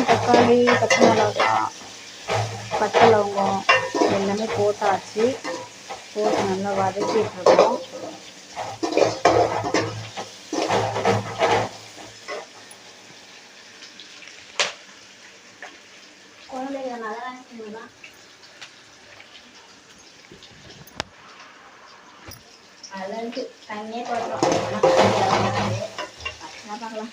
வெங்காயம் தக்காளி பச்சை மிளகா பட்டை லவங்கம் எல்லாமே போட்டாச்சு. போட்டு நல்லா வதக்கிட்டுருக்கோம் குழந்தைங்க நல்லா செய்யலாம் அதில் தண்ணியே போடுறோம் பார்க்கலாம்.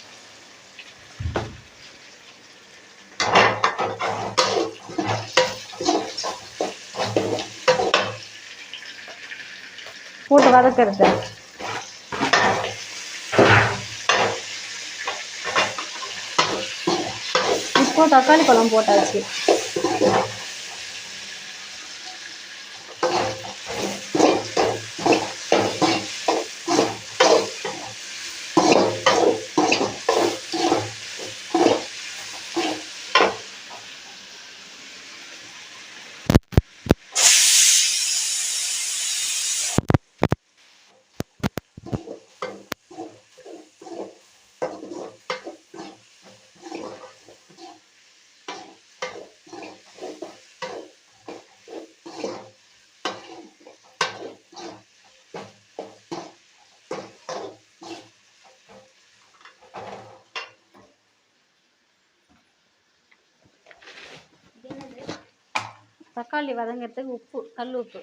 போட்டு வதக்கிறது இப்போ தக்காளி பழம் போட்டாச்சு. தக்காளி வதங்கிறதுக்கு உப்பு கல் உப்பு.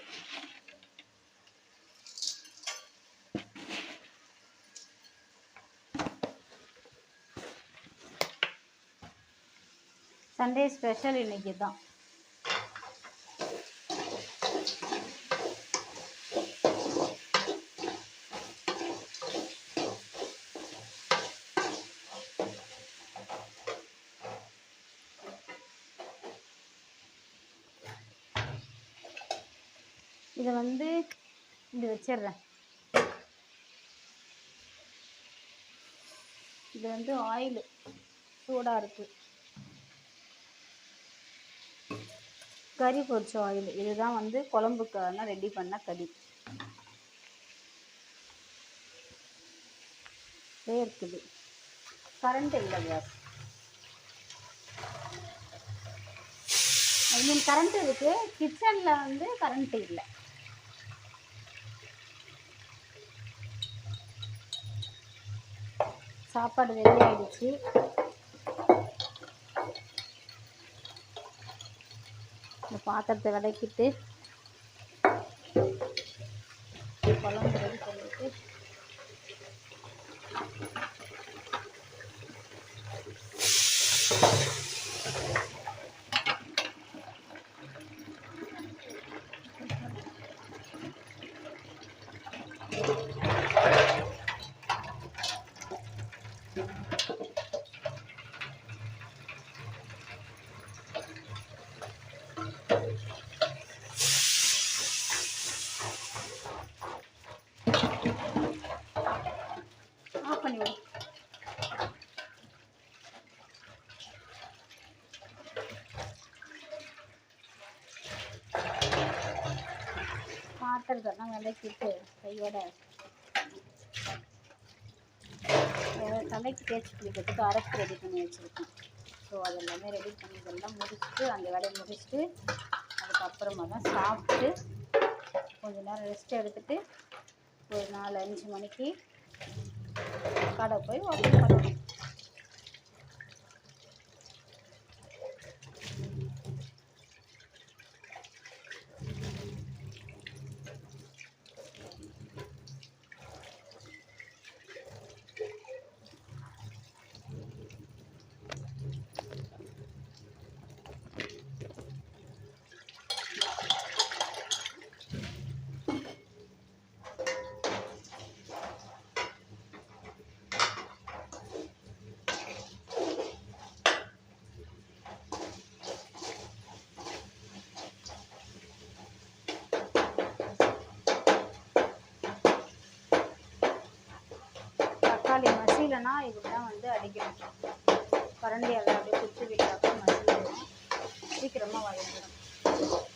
சண்டே ஸ்பெஷல் இன்னைக்கு தான் இதை வந்து இப்படி வச்சிடுறேன். இது வந்து ஆயில் சூடாக இருக்குது கறி பொரிச்ச ஆயில் இதுதான் வந்து குழம்புக்கான ரெடி பண்ண கறி. இருக்குது. கரண்ட் இல்லை கேஸ் ஐ மீன் கரண்ட் இருக்குது கிச்சனில் வந்து கரண்ட் இல்லை. சாப்பாடு ரெடி ஆகிடுச்சு இந்த பாத்திரத்தை விளக்கிட்டு குழம்பு ரெடி பண்ணிட்டு ஆஃப் பண்ணி விடு பாத்திரத்தெல்லாம் விளக்கிட்டு கையோட. தலைக்கு தேய்ச்சி குளிக்கிறதுக்கு அரைச்சி ரெடி பண்ணி வச்சுருக்கேன். ஸோ அது எல்லாமே ரெடி பண்ணி இதெல்லாம் முடிச்சுட்டு அந்த வேலையை முடிச்சுட்டு அதுக்கப்புறமா தான் சாப்பிட்டு கொஞ்ச நேரம் ரெஸ்ட் எடுத்துகிட்டு ஒரு நாலு அஞ்சு மணிக்கு கடை போய் ஓப்பன் பண்ணணும் தக்காளி மசியலைன்னா இப்படி தான் வந்து அடிக்கணும். கரண்டி கரண்டியால் அப்படியே குச்சி விட்டாக்கா மசியும் சீக்கிரமாக வதங்கிடும்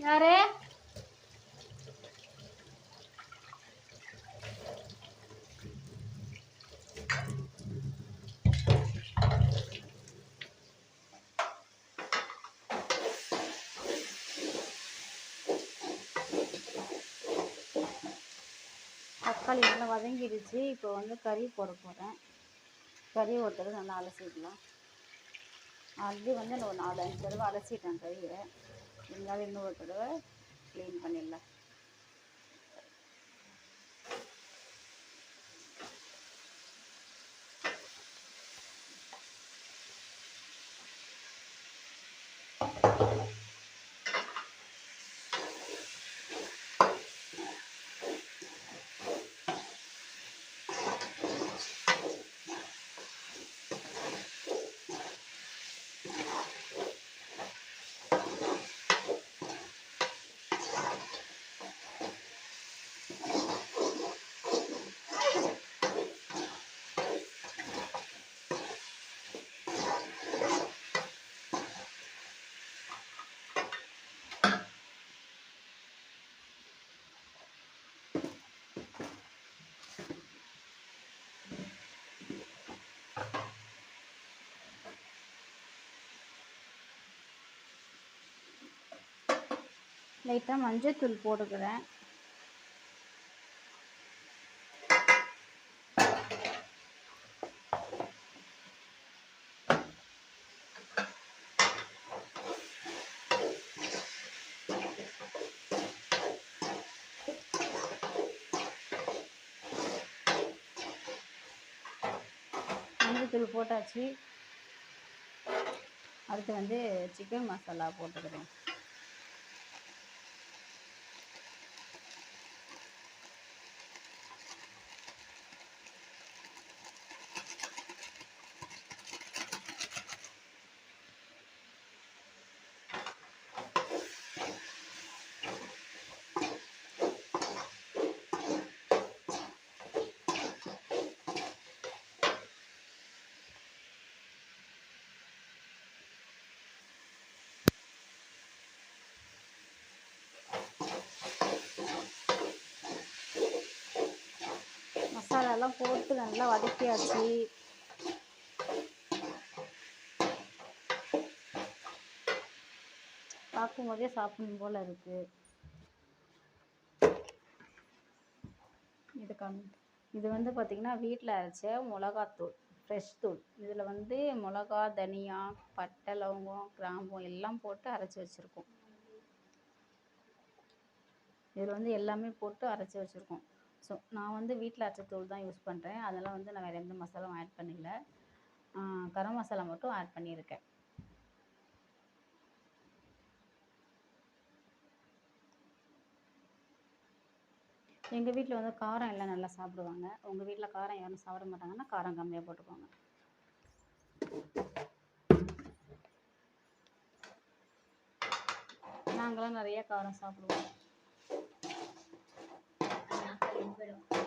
யாரு? தக்காளி நல்லா வதங்கிடுச்சு. இப்போ வந்து கறி போட போகிறேன் கறி ஒரு தடவை நல்லா அலசிக்கலாம் ஆல்ரெடி வந்து நான் ஒரு நாலு அஞ்சு தடவை அலசிட்டேன் கறியை. இருந்தாலும் இன்னொரு தடவை க்ளீன் பண்ணிடலாம். லைட்டாக மஞ்சத்தூள் போட்டுக்கிறேன். மஞ்சத்தூள் போட்டாச்சு. அடுத்து வந்து சிக்கன் மசாலா போட்டுக்கிறேன். மசாலாலாம் போட்டு நல்லா வதக்கியாச்சு. பார்க்கும்போதே சாப்பிடணும் போல இருக்கு. இது கண் இது வந்து பார்த்திங்கன்னா வீட்டில் அரைச்ச மிளகாத்தூள் ஃப்ரெஷ் தூள். இதில் வந்து மிளகா தனியா பட்டை லவங்கம் கிராம்பு எல்லாம் போட்டு அரைச்சி வச்சுருக்கோம். இதில் வந்து எல்லாமே போட்டு அரைச்சி வச்சுருக்கோம். ஸோ நான் வந்து வீட்டில் அரைச்ச தூள் தான் யூஸ் பண்ணுறேன் அதெல்லாம் வந்து நான் வேறு எந்த மசாலாவும் ஆட் பண்ணல கரம் மசாலா மட்டும் ஆட் பண்ணியிருக்கேன். எங்கள் வீட்டில் வந்து காரம் எல்லாம் நல்லா சாப்பிடுவாங்க. உங்கள் வீட்டில் காரம் யாரும் சாப்பிட மாட்டாங்கன்னா காரம் கம்மியாக போட்டுக்கோங்க. நாங்களாம் நிறைய காரம் சாப்பிடுவோம். Pero...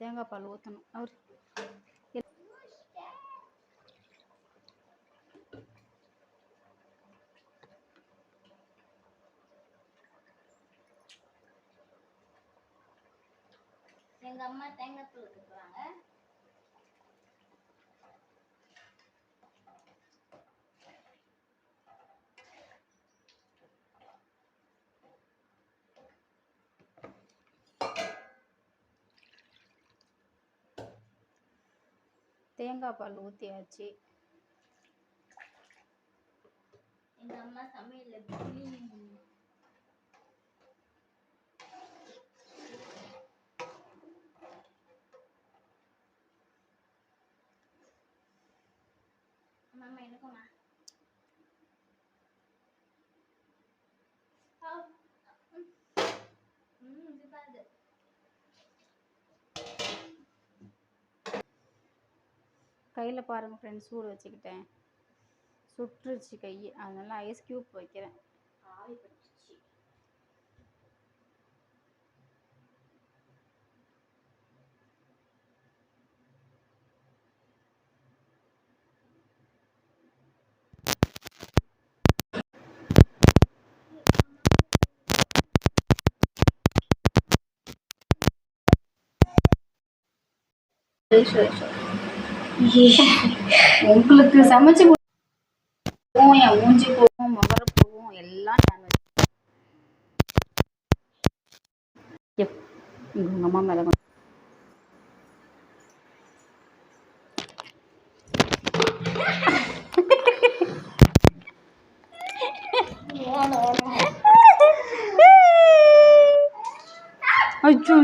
தேங்காய் பால் ஊற்றணும் அவர் எங்க அம்மா தேங்காய் தூள். தேங்காய் பால் ஊற்றியாச்சு எங்கள் அம்மா சமையல் எப்படி கையில் பாருங்கள் ஃப்ரெண்ட்ஸ் சூடு வச்சுக்கிட்டேன். சுட்டுருச்சு கை. அதனால ஐஸ் க்யூப் வைக்கிறேன். சரி சரி சரி உங்களுக்கு சமைச்சு போவோம் என் மூஞ்சி போகும் முகர போவோம் எல்லாம் டேமேஜ் எப் உங்கள் அம்மா மேலே அச்சோ.